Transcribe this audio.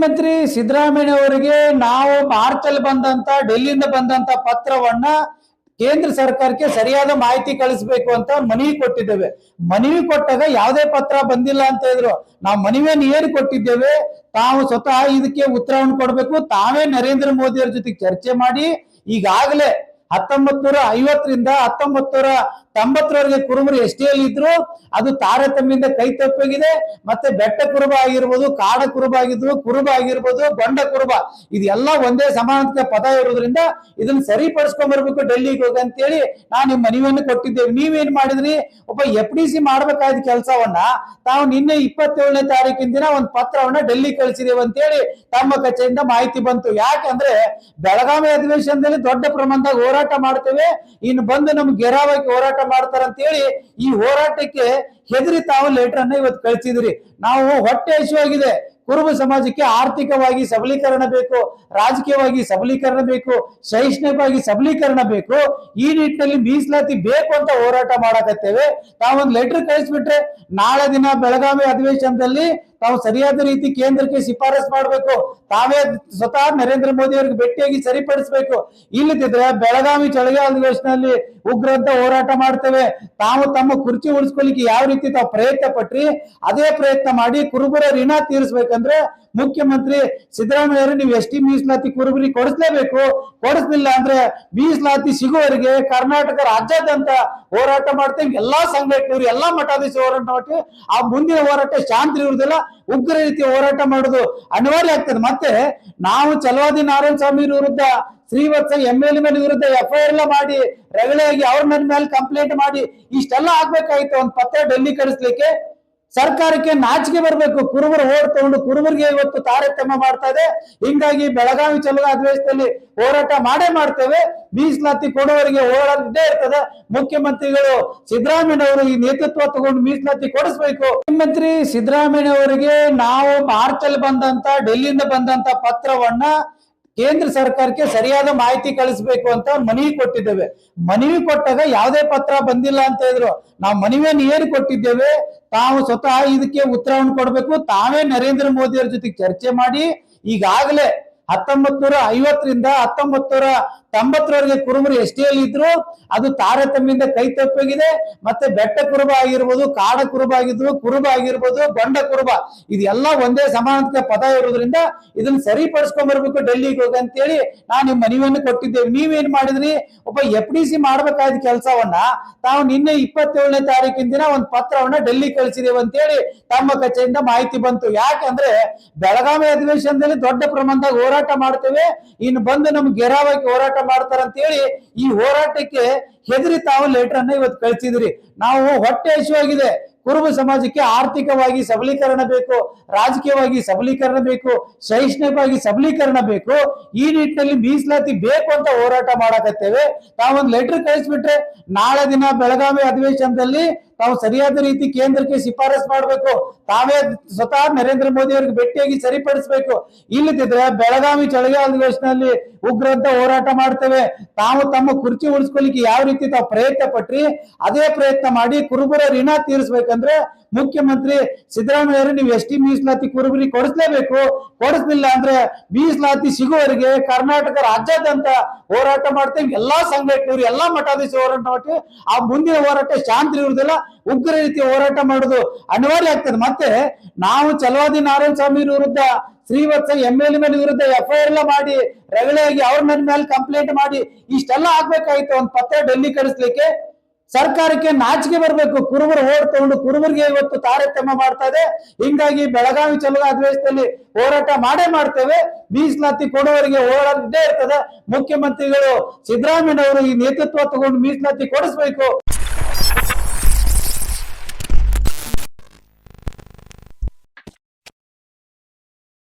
ಮುಖ್ಯಮಂತ್ರಿ ಸಿದ್ದರಾಮಯ್ಯ ಅವರಿಗೆ ನಾವು ಮಾರ್ಚ್ ಅಲ್ಲಿ ಬಂದಂತ, ಡೆಲ್ಲಿಯಿಂದ ಬಂದಂತ ಪತ್ರವನ್ನ ಕೇಂದ್ರ ಸರ್ಕಾರಕ್ಕೆ ಸರಿಯಾದ ಮಾಹಿತಿ ಕಳಿಸ್ಬೇಕು ಅಂತ ಮನವಿ ಕೊಟ್ಟಿದ್ದೇವೆ. ಮನವಿ ಕೊಟ್ಟಾಗ ಯಾವುದೇ ಪತ್ರ ಬಂದಿಲ್ಲ ಅಂತ ಹೇಳಿದ್ರು. ನಾವು ಮನವಿಯನ್ನು ಏನು ಕೊಟ್ಟಿದ್ದೇವೆ. ತಾವು ಸ್ವತಃ ಇದಕ್ಕೆ ಉತ್ತರವನ್ನು ಕೊಡಬೇಕು. ತಾವೇ ನರೇಂದ್ರ ಮೋದಿ ಅವ್ರ ಜೊತೆ ಚರ್ಚೆ ಮಾಡಿ ಈಗಾಗಲೇ ಹತ್ತೊಂಬತ್ ನೂರ ಐವತ್ತರಿಂದ ಹತ್ತೊಂಬತ್ ನೂರ ತೊಂಬತ್ತರವರೆಗೆ ಕುರುಬರು ಎಷ್ಟೇ ಇದ್ರು ಅದು ತಾರತಮ್ಯದಿಂದ ಕೈ ತಪ್ಪೋಗಿದೆ. ಮತ್ತೆ ಬೆಟ್ಟ ಕುರುಬ ಆಗಿರ್ಬೋದು, ಕಾಡ ಕುರುಬ ಆಗಿದ್ರು, ಕುರುಬ ಆಗಿರ್ಬೋದು ಗೊಂಡ ಕುರುಬ ಇದೆಲ್ಲ ಒಂದೇ ಸಮಾನತೆ ಪದ ಇರೋದ್ರಿಂದ ಇದನ್ನ ಸರಿಪಡಿಸ್ಕೊಂಡ್ ಬರ್ಬೇಕು ಡೆಲ್ಲಿಗೆ ಹೋಗಿ ಅಂತೇಳಿ ನಾನು ನಿಮ್ ಮನವಿಯನ್ನು ಕೊಟ್ಟಿದ್ದೇವೆ. ನೀವೇನ್ ಮಾಡಿದ್ರಿ? ಒಬ್ಬ ಎಫ್ ಡಿ ಸಿ ಮಾಡ್ಬೇಕಾದ ಕೆಲಸವನ್ನ ತಾವು ನಿನ್ನೆ ಇಪ್ಪತ್ತೇಳನೇ ತಾರೀಕಿನ ದಿನ ಒಂದು ಪತ್ರವನ್ನ ಡೆಲ್ಲಿ ಕಳಿಸಿದೇವೆ ಅಂತೇಳಿ ತಮ್ಮ ಕಚೇರಿಯಿಂದ ಮಾಹಿತಿ ಬಂತು. ಯಾಕಂದ್ರೆ ಬೆಳಗಾವಿ ಅಧಿವೇಶನದಲ್ಲಿ ದೊಡ್ಡ ಪ್ರಮಾಣದಾಗ ಹೋರಾಟ ಮಾಡ್ತೇವೆ. ಇನ್ನು ಬಂದು ನಮ್ಗೆ ಗೆರಾವಾಗಿ ಹೋರಾಟ ಮಾಡ್ತಾರ ಅಂತ ಹೇಳಿ ಈ ಹೋರಾಟಕ್ಕೆ ಹೆದರಿ ತಾವು ಲೆಟರ್ ಅನ್ನ ಇವತ್ತು ಕಳಿಸಿದ್ರಿ. ನಾವು ಹೊಟ್ಟೆ ಹಸಿವಾಗಿದೆ. ಕುರುಬ ಸಮಾಜಕ್ಕೆ ಆರ್ಥಿಕವಾಗಿ ಸಬಲೀಕರಣ ಬೇಕು, ರಾಜಕೀಯವಾಗಿ ಸಬಲೀಕರಣ ಬೇಕು ಶೈಕ್ಷಣಿಕವಾಗಿ ಸಬಲೀಕರಣ ಬೇಕು. ಈ ನಿಟ್ಟಿನಲ್ಲಿ ಮೀಸಲಾತಿ ಬೇಕು ಅಂತ ಹೋರಾಟ ಮಾಡಕತ್ತೇವೆ. ತಾವೊಂದು ಲೆಟರ್ ಕಳಿಸ್ಬಿಟ್ರೆ ನಾಳೆ ದಿನ ಬೆಳಗಾವಿ ಅಧಿವೇಶನದಲ್ಲಿ ತಾವು ಸರಿಯಾದ ರೀತಿ ಕೇಂದ್ರಕ್ಕೆ ಶಿಫಾರಸ್ ಮಾಡಬೇಕು. ತಾವೇ ಸ್ವತಃ ನರೇಂದ್ರ ಮೋದಿ ಅವರಿಗೆ ಭೇಟಿಯಾಗಿ ಸರಿಪಡಿಸಬೇಕು. ಇಲ್ಲದಿದ್ರೆ ಬೆಳಗಾವಿ ಚಳಿಗಾಲ ಅಧಿವೇಶನದಲ್ಲಿ ಉಗ್ರಂತ ಹೋರಾಟ ಮಾಡ್ತೇವೆ. ತಾವು ತಮ್ಮ ಕುರ್ಚಿ ಉಳಿಸ್ಕೊಳ್ಳಿಕ್ಕೆ ಯಾವ ರೀತಿ ತಾವು ಪ್ರಯತ್ನ ಪಟ್ರಿ ಅದೇ ಪ್ರಯತ್ನ ಮಾಡಿ ಕುರುಬರ ಋಣ ತೀರಿಸ್ಬೇಕಂದ್ರೆ ಮುಖ್ಯಮಂತ್ರಿ ಸಿದ್ದರಾಮಯ್ಯ ನೀವು ಎಸ್ ಟಿ ಮೀಸಲಾತಿ ಕುರುಬರಿಗೆ ಕೊಡಿಸ್ಲೇಬೇಕು. ಕೊಡಿಸ್ಲಿಲ್ಲ ಅಂದ್ರೆ ಮೀಸಲಾತಿ ಸಿಗುವವರಿಗೆ ಕರ್ನಾಟಕ ರಾಜ್ಯಾದ್ಯಂತ ಹೋರಾಟ ಮಾಡ್ತೇವೆ. ಎಲ್ಲಾ ಸಂಘಟನೆಯವರು ಎಲ್ಲಾ ಮಠಾಧೀಶ ಹೋರಾಟ ಮಾಡಿ ಆ ಮುಂದಿನ ಹೋರಾಟ ಶಾಂತಿ ಇರುವುದಿಲ್ಲ, ಉಗ್ರ ರೀತಿಯ ಹೋರಾಟ ಮಾಡೋದು ಅನಿವಾರ್ಯ ಆಗ್ತದೆ. ಮತ್ತೆ ನಾವು ಚಲವಾದಿ ನಾರಾಯಣ ಸ್ವಾಮಿ ವಿರುದ್ಧ, ಶ್ರೀವತ್ಸ ಎಂ ಎಲ್ ಮೇಲೆ ವಿರುದ್ಧ ಎಫ್ ಐ ಆರ್ ಎಲ್ಲ ಮಾಡಿ, ರಗಳೆಯಾಗಿ ಅವ್ರ ಮೇಲೆ ಕಂಪ್ಲೇಂಟ್ ಮಾಡಿ, ಇಷ್ಟೆಲ್ಲ ಆಗ್ಬೇಕಾಯ್ತು. ಒಂದು ಪತ್ರ ಡೆಲ್ಲಿ ಕಳಿಸ್ಲಿಕ್ಕೆ ಸರ್ಕಾರಕ್ಕೆ ನಾಚಿಕೆ ಬರಬೇಕು. ಕುರುಬರು ಓಡ್ ತಗೊಂಡು ಕುರುಬರಿಗೆ ಇವತ್ತು ತಾರತಮ್ಯ ಮಾಡ್ತಾ ಇದೆ. ಹಿಂಗಾಗಿ ಬೆಳಗಾವಿ ಚಲೋ ಅಧಿವೇಶನದಲ್ಲಿ ಹೋರಾಟ ಮಾಡೇ ಮಾಡ್ತೇವೆ. ಮೀಸಲಾತಿ ಕೊಡುವವರಿಗೆ ಹೋರಾಟ ಇದ್ದೇ ಇರ್ತದೆ. ಮುಖ್ಯಮಂತ್ರಿಗಳು ಸಿದ್ದರಾಮಯ್ಯ ಅವರು ಈ ನೇತೃತ್ವ ತಗೊಂಡು ಮೀಸಲಾತಿ ಕೊಡಿಸ್ಬೇಕು. ಮುಖ್ಯಮಂತ್ರಿ ಸಿದ್ದರಾಮಯ್ಯ ಅವರಿಗೆ ನಾವು ಮಾರ್ಚ್ ಅಲ್ಲಿ ಬಂದಂತ, ಡೆಲ್ಲಿಯಿಂದ ಬಂದಂತ ಪತ್ರವನ್ನ ಕೇಂದ್ರ ಸರ್ಕಾರಕ್ಕೆ ಸರಿಯಾದ ಮಾಹಿತಿ ಕಳಿಸ್ಬೇಕು ಅಂತ ಮನವಿ ಕೊಟ್ಟಿದ್ದೇವೆ. ಮನವಿ ಕೊಟ್ಟಾಗ ಯಾವುದೇ ಪತ್ರ ಬಂದಿಲ್ಲ ಅಂತ ಇದ್ರು ನಾವು ಮನವಿಯನ್ನು ಏನು ಕೊಟ್ಟಿದ್ದೇವೆ? ತಾವು ಸ್ವತಃ ಇದಕ್ಕೆ ಉತ್ತರವನ್ನು ಕೊಡಬೇಕು. ತಾವೇ ನರೇಂದ್ರ ಮೋದಿ ಅವ್ರ ಜೊತೆ ಚರ್ಚೆ ಮಾಡಿ ಈಗಾಗಲೇ ಹತ್ತೊಂಬತ್ ನೂರ ಐವತ್ತರಿಂದ ಹತ್ತೊಂಬತ್ ನೂರ ತೊಂಬತ್ತರವರೆಗೆ ಕುರುಬರು ಎಷ್ಟೇ ಇದ್ರು ಅದು ತಾರತಮ್ಯದಿಂದ ಕೈ ತಪ್ಪೋಗಿದೆ. ಮತ್ತೆ ಬೆಟ್ಟ ಕುರುಬ ಆಗಿರ್ಬೋದು, ಕಾಡ ಕುರುಬ ಆಗಿದ್ರು, ಕುರುಬ ಆಗಿರ್ಬೋದು ಗೊಂಡ ಕುರುಬ, ಇದೆಲ್ಲ ಒಂದೇ ಸಮಾನತೆ ಪದ ಇರೋದ್ರಿಂದ ಇದನ್ನ ಸರಿಪಡಿಸ್ಕೊಂಡ್ ಬರ್ಬೇಕು ಡೆಲ್ಲಿಗೆ ಹೋಗಿ ಅಂತೇಳಿ ನಾನು ನಿಮ್ ಮನವಿಯನ್ನು ಕೊಟ್ಟಿದ್ದೇವೆ. ನೀವೇನ್ ಮಾಡಿದ್ರಿ? ಒಬ್ಬ ಎಫ್ ಡಿ ಸಿ ಮಾಡ್ಬೇಕಾದ ಕೆಲಸವನ್ನ ತಾವು ನಿನ್ನೆ ಇಪ್ಪತ್ತೇಳನೇ ತಾರೀಕಿನ ದಿನ ಒಂದು ಪತ್ರವನ್ನ ಡೆಲ್ಲಿ ಕಳಿಸಿದೇವೆ ಅಂತೇಳಿ ತಮ್ಮ ಕಚೇರಿಯಿಂದ ಮಾಹಿತಿ ಬಂತು. ಯಾಕಂದ್ರೆ ಬೆಳಗಾವಿ ಅಧಿವೇಶನದಲ್ಲಿ ದೊಡ್ಡ ಪ್ರಮಾಣದಾಗ ಹೋರಾಟ ಮಾಡ್ತೇವೆ. ಇನ್ನು ಬಂದು ನಮ್ಗೆ ಗೆರಾವಾಗಿ ಹೋರಾಟ ಮಾಡ್ತಾರ ಅಂತ ಹೇಳಿ ಈ ಹೋರಾಟಕ್ಕೆ ಹೆದರಿ ತಾವು ಲೆಟರ್ ಅನ್ನ ಇವತ್ತು ಕಳಿಸಿದ್ರಿ. ನಾವು ಹೊಟ್ಟೆ ಹಸಿವಾಗಿದೆ. ಕುರುಬ ಸಮಾಜಕ್ಕೆ ಆರ್ಥಿಕವಾಗಿ ಸಬಲೀಕರಣ ಬೇಕು, ರಾಜಕೀಯವಾಗಿ ಸಬಲೀಕರಣ ಬೇಕು ಶೈಕ್ಷಣಿಕವಾಗಿ ಸಬಲೀಕರಣ ಬೇಕು, ಈ ನಿಟ್ಟಿನಲ್ಲಿ ಮೀಸಲಾತಿ ಬೇಕು ಅಂತ ಹೋರಾಟ ಮಾಡಕತ್ತೇವೆ. ತಾವೊಂದು ಲೆಟರ್ ಕಳಿಸ್ಬಿಟ್ರೆ ನಾಳೆ ದಿನ ಬೆಳಗಾವಿ ಅಧಿವೇಶನದಲ್ಲಿ ತಾವು ಸರಿಯಾದ ರೀತಿ ಕೇಂದ್ರಕ್ಕೆ ಶಿಫಾರಸ್ ಮಾಡಬೇಕು. ತಾವೇ ಸ್ವತಃ ನರೇಂದ್ರ ಮೋದಿ ಅವರಿಗೆ ಭೇಟಿಯಾಗಿ ಸರಿಪಡಿಸಬೇಕು. ಇಲ್ಲದಿದ್ರೆ ಬೆಳಗಾವಿ ಚಳಿಗಾಲ ಅಧಿವೇಶನದಲ್ಲಿ ಉಗ್ರಂತ ಹೋರಾಟ ಮಾಡ್ತೇವೆ. ತಾವು ತಮ್ಮ ಕುರ್ಚಿ ಉಳಿಸ್ಕೊಳ್ಳಿಕ್ಕೆ ಯಾವ ರೀತಿ ತಾವು ಪ್ರಯತ್ನ ಪಟ್ರಿ, ಅದೇ ಪ್ರಯತ್ನ ಮಾಡಿ ಕುರುಬರ ಋಣ ತೀರಿಸ್ಬೇಕಂದ್ರೆ ಮುಖ್ಯಮಂತ್ರಿ ಸಿದ್ದರಾಮಯ್ಯ ನೀವು ಎಸ್ ಟಿ ಮೀಸಲಾತಿ ಕುರುಬರಿ ಕೊಡಿಸ್ಲೇಬೇಕು. ಕೊಡಿಸ್ಲಿಲ್ಲ ಅಂದ್ರೆ ಮೀಸಲಾತಿ ಸಿಗುವವರಿಗೆ ಕರ್ನಾಟಕ ರಾಜ್ಯಾದ್ಯಂತ ಹೋರಾಟ ಮಾಡ್ತೇವೆ. ಎಲ್ಲಾ ಸಂಘಟನೆಯವರು, ಎಲ್ಲಾ ಮಠಾಧೀಶ ಹೋರಾಟ ಮಾಡ್ತೀವಿ. ಆ ಮುಂದಿನ ಹೋರಾಟ ಶಾಂತಿ ಇರುವುದಿಲ್ಲ. ಉಗ್ರ ರೀತಿ ಹೋರಾಟ ಮಾಡೋದು ಅನಿವಾರ್ಯ ಆಗ್ತದೆ. ಮತ್ತೆ ನಾವು ಚಲವಾದಿ ನಾರಾಯಣ ಸ್ವಾಮಿ ವಿರುದ್ಧ, ಶ್ರೀವತ್ಸ ಎಂ ಎಲ್ ಮೇಲೆ ವಿರುದ್ಧ ಎಫ್ ಐ ಎಲ್ಲ ಮಾಡಿ, ರಗಳೆಯಾಗಿ ಅವ್ರ ಮೇಲೆ ಕಂಪ್ಲೇಂಟ್ ಮಾಡಿ, ಇಷ್ಟೆಲ್ಲ ಆಗ್ಬೇಕಾಯ್ತು. ಒಂದು ಪತ್ರ ಡೆಲ್ಲಿ ಕಳಿಸ್ಲಿಕ್ಕೆ ಸರ್ಕಾರಕ್ಕೆ ನಾಚಿಕೆ ಬರಬೇಕು. ಕುರುಬರು ಓಡ್ ತಗೊಂಡು ಕುರುಬರಿಗೆ ಇವತ್ತು ತಾರತಮ್ಯ ಮಾಡ್ತಾ ಇದೆ. ಹಿಂಗಾಗಿ ಬೆಳಗಾವಿ ಚಲೋ ಅಧಿವೇಶನದಲ್ಲಿ ಹೋರಾಟ ಮಾಡೇ ಮಾಡ್ತೇವೆ. ಮೀಸಲಾತಿ ಕೊಡುವವರಿಗೆ ಹೋರಾಟ ಇರ್ತದೆ. ಮುಖ್ಯಮಂತ್ರಿಗಳು ಸಿದ್ದರಾಮಯ್ಯ ಅವರು ಈ ನೇತೃತ್ವ ತಗೊಂಡು ಮೀಸಲಾತಿ ಕೊಡಿಸ್ಬೇಕು.